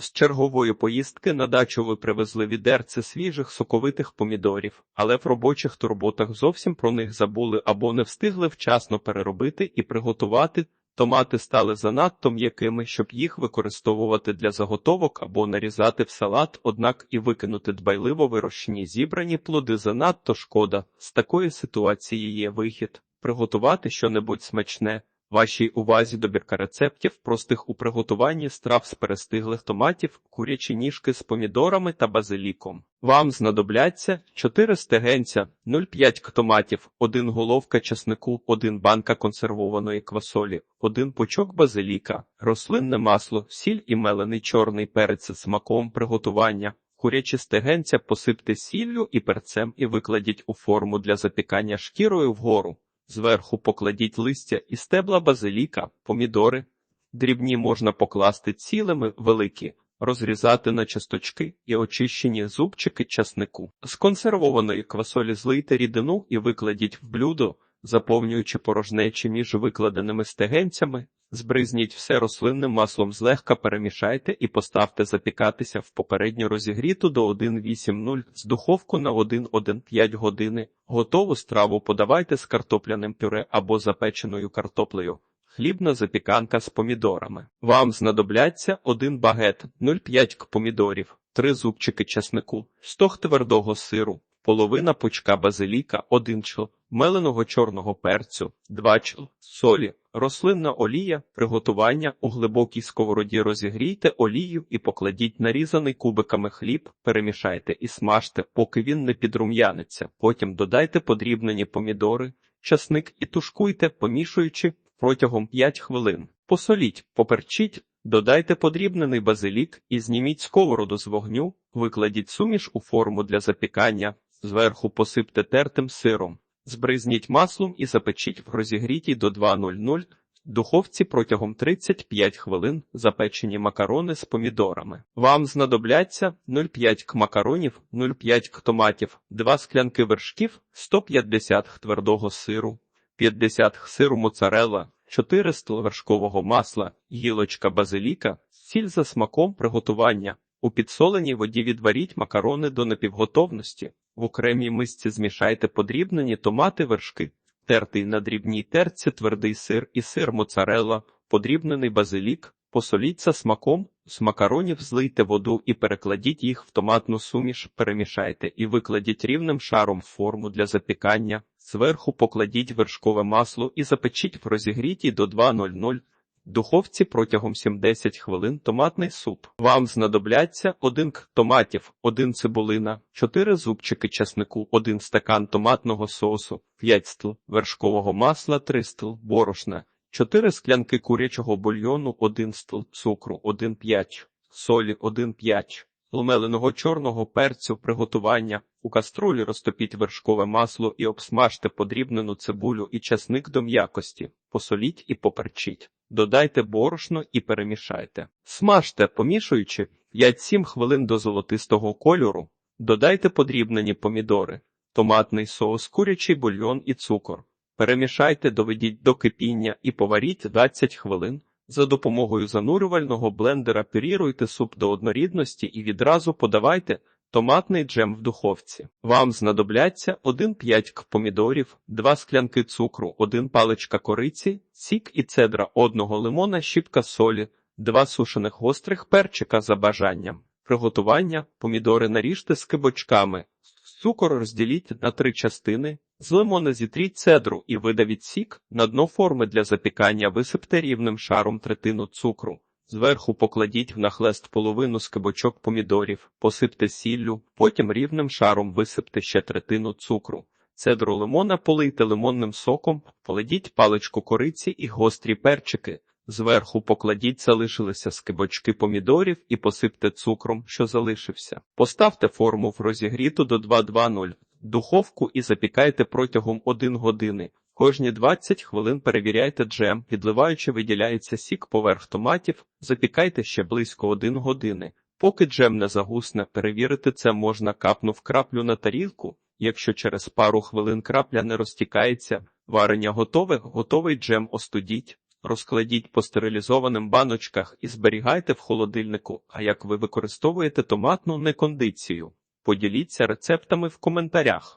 З чергової поїздки на дачу ви привезли відерце свіжих соковитих помідорів, але в робочих турботах зовсім про них забули або не встигли вчасно переробити і приготувати. Томати стали занадто м'якими, щоб їх використовувати для заготовок або нарізати в салат, однак і викинути дбайливо вирощені зібрані плоди занадто шкода. З такої ситуації є вихід приготувати щонебудь смачне. Вашій увазі добірка рецептів, простих у приготуванні страв з перестиглих томатів, курячі ніжки з помідорами та базиліком. Вам знадобляться 4 стегенця, 0,5 к томатів, 1 головка чеснику, 1 банка консервованої квасолі, 1 пучок базиліка, рослинне масло, сіль і мелений чорний перець з смаком приготування. Курячі стегенця посипте сіллю і перцем і викладіть у форму для запікання шкірою вгору. Зверху покладіть листя і стебла базиліка, помідори. Дрібні можна покласти цілими, великі, розрізати на часточки і очищені зубчики часнику. З консервованої квасолі злийте рідину і викладіть в блюдо, заповнюючи порожнечі між викладеними стегенцями. Збризніть все рослинним маслом злегка перемішайте і поставте запікатися в попередньо розігріту до 1,80 з духовку на 1,1,5 години. Готову страву подавайте з картопляним пюре або запеченою картоплею. Хлібна запіканка з помідорами. Вам знадобляться 1 багет, 0,5 к помідорів, 3 зубчики чеснику, 100 твердого сиру, половина пучка базиліка, 1 чл, меленого чорного перцю, 2 чл, солі, рослинна олія, приготування у глибокій сковороді розігрійте олію і покладіть нарізаний кубиками хліб, перемішайте і смажте, поки він не підрум'яниться. Потім додайте подрібнені помідори, часник і тушкуйте, помішуючи протягом 5 хвилин. Посоліть, поперчіть, додайте подрібнений базилік і зніміть сковороду з вогню, викладіть суміш у форму для запікання, зверху посипте тертим сиром. Збризніть маслом і запечіть в розігрітій до 2.00 духовці протягом 35 хвилин запечені макарони з помідорами. Вам знадобляться 0,5 к макаронів, 0,5 к томатів, 2 склянки вершків, 150 х твердого сиру, 50 х сиру моцарелла, 400 вершкового масла, гілочка базиліка, сіль за смаком приготування. У підсоленій воді відваріть макарони до напівготовності. В окремій мисці змішайте подрібнені томати вершки, тертий на дрібній терці твердий сир і сир моцарелла, подрібнений базилік, посоліть за смаком, з макаронів злийте воду і перекладіть їх в томатну суміш, перемішайте і викладіть рівним шаром форму для запікання, зверху покладіть вершкове масло і запечіть в розігрітій до 2.00 духовці протягом 70 хвилин томатний суп. Вам знадобляться 1 к томатів, 1 цибулина, 4 зубчики чеснику, 1 стакан томатного соусу, 5 стл вершкового масла, 3 стл борошна, 4 склянки курячого бульйону, 1 стл цукру, 1,5, солі, 1,5. Лмеленого чорного перцю приготування у каструлі розтопіть вершкове масло і обсмажте подрібнену цибулю і часник до м'якості, посоліть і поперчіть. Додайте борошно і перемішайте. Смажте, помішуючи 5-7 хвилин до золотистого кольору. Додайте подрібнені помідори, томатний соус, курячий бульйон і цукор. Перемішайте, доведіть до кипіння і поваріть 20 хвилин. За допомогою занурювального блендера пюріруйте суп до однорідності і відразу подавайте томатний джем в духовці. Вам знадобляться 1,5 к помідорів, 2 склянки цукру, 1 паличка кориці, сік і цедра одного лимона, щіпка солі, 2 сушених гострих перчика за бажанням. Приготування помідори наріжте з кибочками. Цукор розділіть на три частини, з лимона зітріть цедру і видавіть сік, на дно форми для запікання висипте рівним шаром третину цукру. Зверху покладіть в нахлест половину скибочок помідорів, посипте сіллю, потім рівним шаром висипте ще третину цукру. Цедру лимона полийте лимонним соком, поледіть паличку кориці і гострі перчики. Зверху покладіть залишилися скибочки помідорів і посипте цукром, що залишився. Поставте форму в розігріту до 220 духовку і запікайте протягом 1 години. Кожні 20 хвилин перевіряйте джем, підливаючи виділяється сік поверх томатів, запікайте ще близько 1 години. Поки джем не загусне, перевірити це можна капнув краплю на тарілку. Якщо через пару хвилин крапля не розтікається, варення готове, готовий джем остудіть. розкладіть по стерилізованим баночках і зберігайте в холодильнику. А як ви використовуєте томатну некондицію? Поділіться рецептами в коментарях.